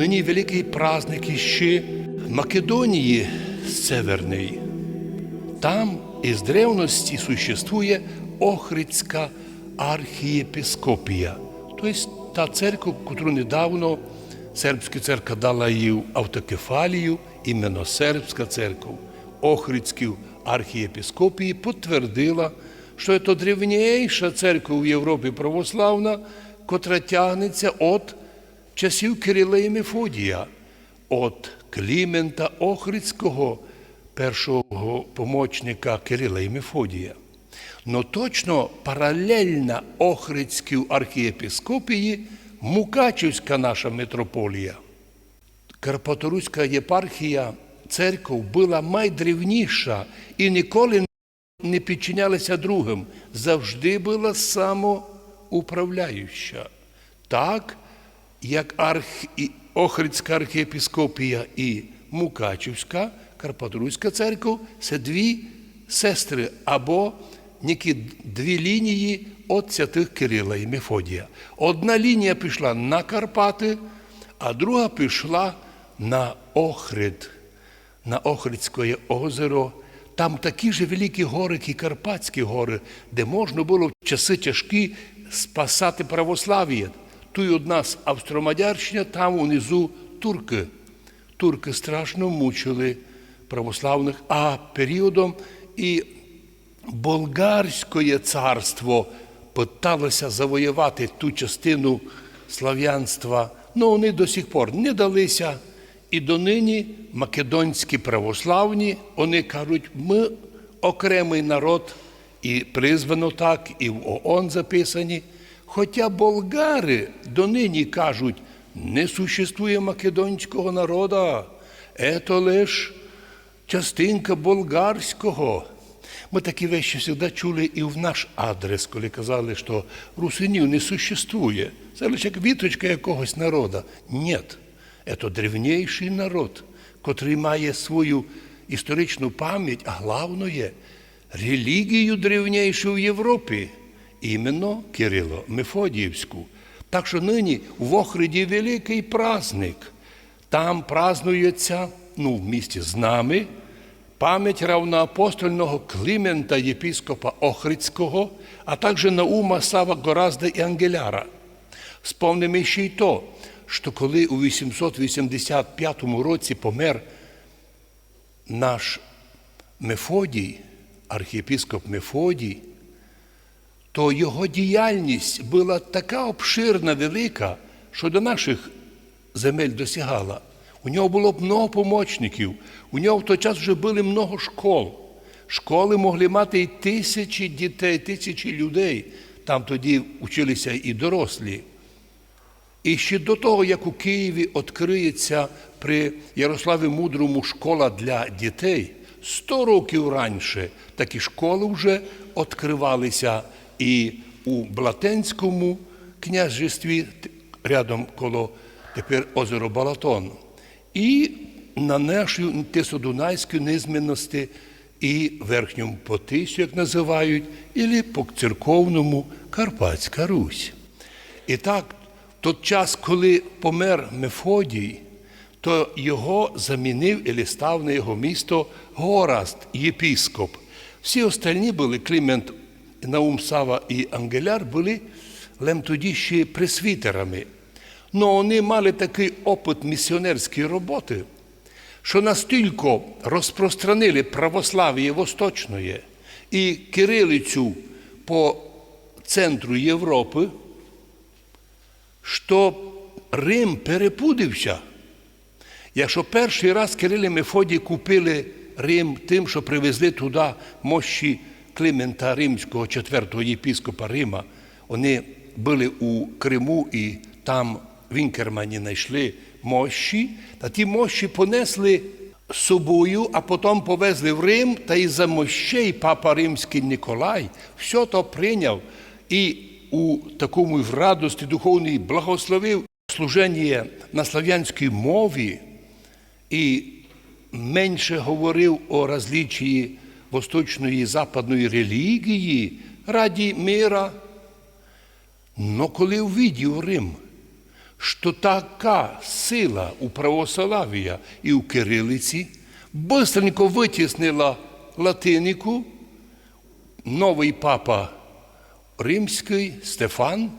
Нині великий праздник іще Македонії Северної. Там із древності существує Охридська архієпископія, тобто та церква, яку недавно сербська церква дала їй автокефалію, іменно сербська церква, Охридській архієпископії підтвердила, що це древніша церква в Європі православна, котра тягнеться від часів Кирила і Мефодія, від Клімента Охридського, першого помічника Кирила і Мефодія. Но точно паралельно Охридській архієпископії Мукачівська наша митрополія. Карпаторуська єпархія церков була найдревніша і ніколи не підчинялася другим, завжди була самоуправляюча. Так, як арх... Охридська архієпископія і Мукачівська Карпаторуська церква це дві сестри або які дві лінії від святих Кирила і Мефодія. Одна лінія пішла на Карпати, а друга пішла на Охрид, на Охридське озеро. Там такі ж великі гори, як і Карпатські гори, де можна було в часи тяжкі спасати православ'я. Тут од нас Австромадярщина, там унизу турки. Турки страшно мучили православних, а періодом і Болгарське царство питалося завоювати ту частину слав'янства, але вони до сих пор не далися. І донині македонські православні, вони кажуть, ми окремий народ, і призвано так, і в ООН записані. Хоча болгари донині кажуть, не существує македонського народу, це лише частинка болгарського. Ми такі вещі завжди чули і в наш адрес, коли казали, що русинів не существує. Це лише як віточка якогось народу. Ні, це древніший народ, котрий має свою історичну пам'ять, а головне релігію древнішу в Європі, іменно Кирило Мефодіївську. Так що нині в Охриді великий праздник. Там празднується, ну, в місті з нами, пам'ять равноапостольного Климента єпіскопа Охридського, а також Наума Сава Горазда і Ангеляра. Спомнимо ще й то, що коли у 885 році помер наш Мефодій, архієпископ Мефодій, то його діяльність була така обширна, велика, що до наших земель досягала. У нього було много помічників, у нього в той час вже були много школ. Школи могли мати і тисячі дітей, тисячі людей. Там тоді вчилися і дорослі. І ще до того, як у Києві відкриється при Ярославі Мудрому школа для дітей, 100 років раніше такі школи вже відкривалися і у Блатенському княжестві, рядом коло тепер озеро Балатон, і на нашій Тисодунайській низменності і Верхньому Потисю, як називають, і по церковному Карпатська Русь. І так, в той час, коли помер Мефодій, то його замінив і став на його місто Гораст, єпіскоп. Всі остальні були Клімент, Наум Сава і Ангеляр, були лем тоді ще пресвітерами. Но вони мали такий опит місіонерської роботи, що настільки розпространили православ'я Восточної і кирилицю по центру Європи, що Рим перепудився. Якщо перший раз Кирил і Мефодій купили Рим тим, що привезли туди мощі Климента Римського, четвертого єпіскопа Рима, вони були у Криму і там в Інкермані знайшли мощі, та ті мощі понесли з собою, а потім повезли в Рим, та й за мощей папа Римський Ніколай все то прийняв і у такому в радості духовній благословив служення на слав'янській мові і менше говорив о розлічії восточної і западної релігії раді мира. Но коли увидів Рим, що така сила у православ'я і у кирилиці бистренько витіснила латинику, новий папа римський Стефан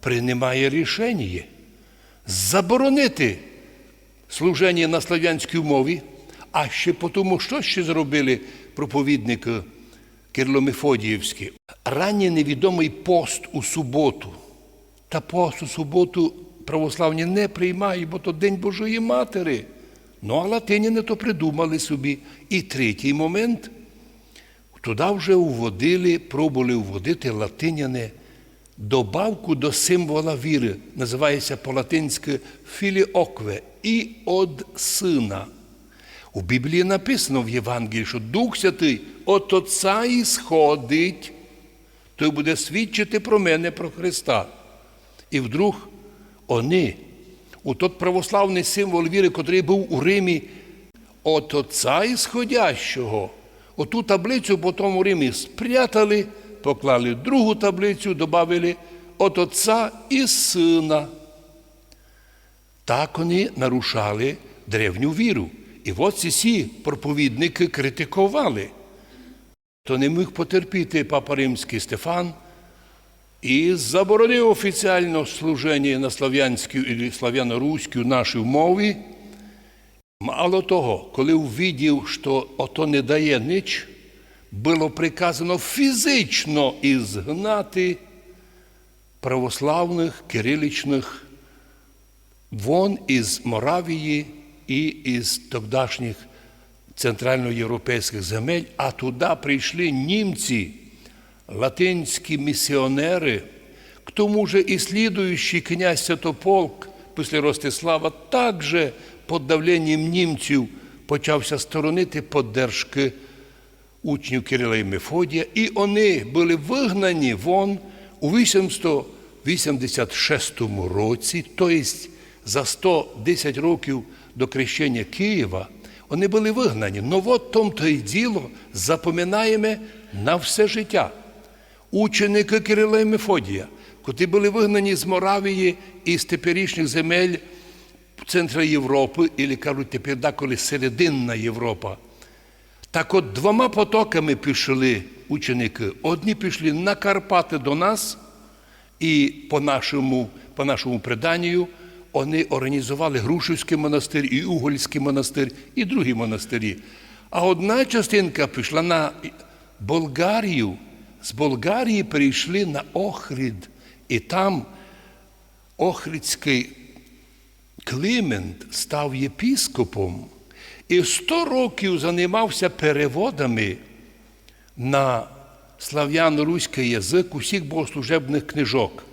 приймає рішення заборонити служення на слав'янській мові, а ще по тому, що ще зробили проповідники Кирло-Мефодіївські. Ранній невідомий пост у суботу. Та пост у суботу православні не приймають, бо то День Божої Матері. Ну, а латиняни то придумали собі. І третій момент туди вже вводили, пробували вводити латиняни добавку до символа віри. Називається по-латинськи філіокве і од сина. У Біблії написано в Євангелії, що Дух Святий от Отця і сходить, той буде свідчити про мене, про Христа. І вдруг вони, у тот православний символ віри, котрий був у Римі, от Отця Ісходящого, оту таблицю потім у Римі спрятали, поклали другу таблицю, додали от Отця і Сина. Так вони нарушали древню віру. І от ці проповідники критикували. То не міг потерпіти папа Римський Стефан і заборонив офіціально служення на слав'янській і слав'яно-руській нашій мові. Мало того, коли увидів, що ото не дає ніч, було приказано фізично ізгнати православних кириличних вон із Моравії і із тогдашніх центральноєвропейських земель, а туди прийшли німці, латинські місіонери, к тому же і слідуючий князь Святополк після Ростислава також під давленням німців почався сторонити поддержки учнів Кирила і Мефодія, і вони були вигнані вон у 886 році, тобто за 110 років до крещення Києва, вони були вигнані. Ну от том то й діло запоминаємо на все життя. Ученики Кирила і Мефодія, котрі були вигнані з Моравії і з теперішніх земель центра Європи, і кажуть тепер деколи серединна Європа. Так от двома потоками пішли ученики. Одні пішли на Карпати до нас, і по нашому, по нашому преданню вони організували Грушівський монастир, і Угольський монастир, і другі монастирі. А одна частинка пішла на Болгарію. З Болгарії перейшли на Охрид, і там Охридський Климент став єпіскопом і 100 років займався переводами на слав'яно-руський язик усіх богослужебних книжок.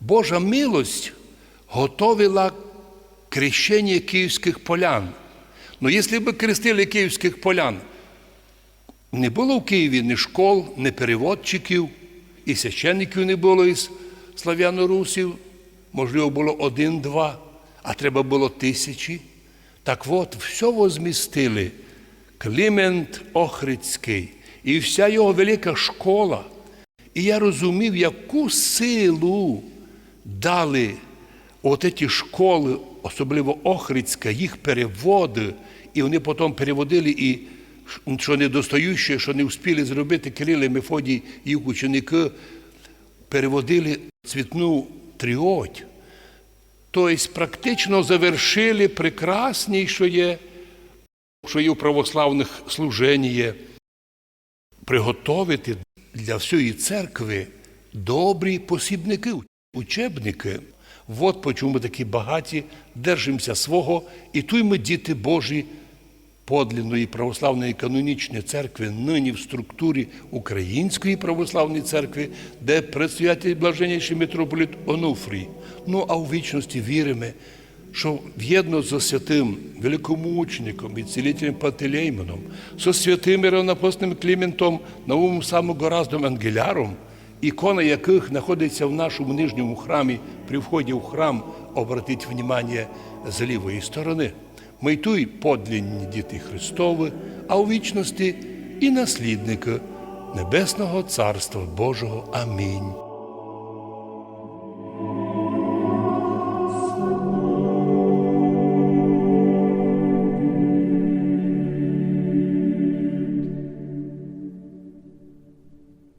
Божа милость готовила крещення київських полян. Ну, якщо б крестили київських полян, не було в Києві ні школ, ні переводчиків, і священників не було із слав'яно-русів, можливо, було один-два, а треба було тисячі. Так от, все возмістили Климент Охридський і вся його велика школа. І я розумів, яку силу дали от ці школи, особливо Охридська, їх переводи, і вони потім переводили і що недостаюче, що не встигли зробити Кирило і Мефодій, їх ученики, переводили цвітну тріоть. Тобто практично завершили прекрасніше, є, що є у православних служення, приготовити для всієї церкви добрі посібники, учебники. От чому ми такі багаті, держимося свого, і тут ми діти Божі подлинної православної канонічної церкви, нині в структурі Української православної церкви, де предстоятель блаженніший митрополіт Онуфрій. Ну а у вічності віримо, що в'єдно з святим великомучником і цілителем Пантелеймоном, со святим Іронапостним Кліментом, новим самогораздом Ангеляром, ікона яких знаходиться в нашому нижньому храмі при вході в храм, обратіть внимание з лівої сторони. Ми й подлинні діти Христови, а у вічності і наслідники Небесного Царства Божого. Амінь.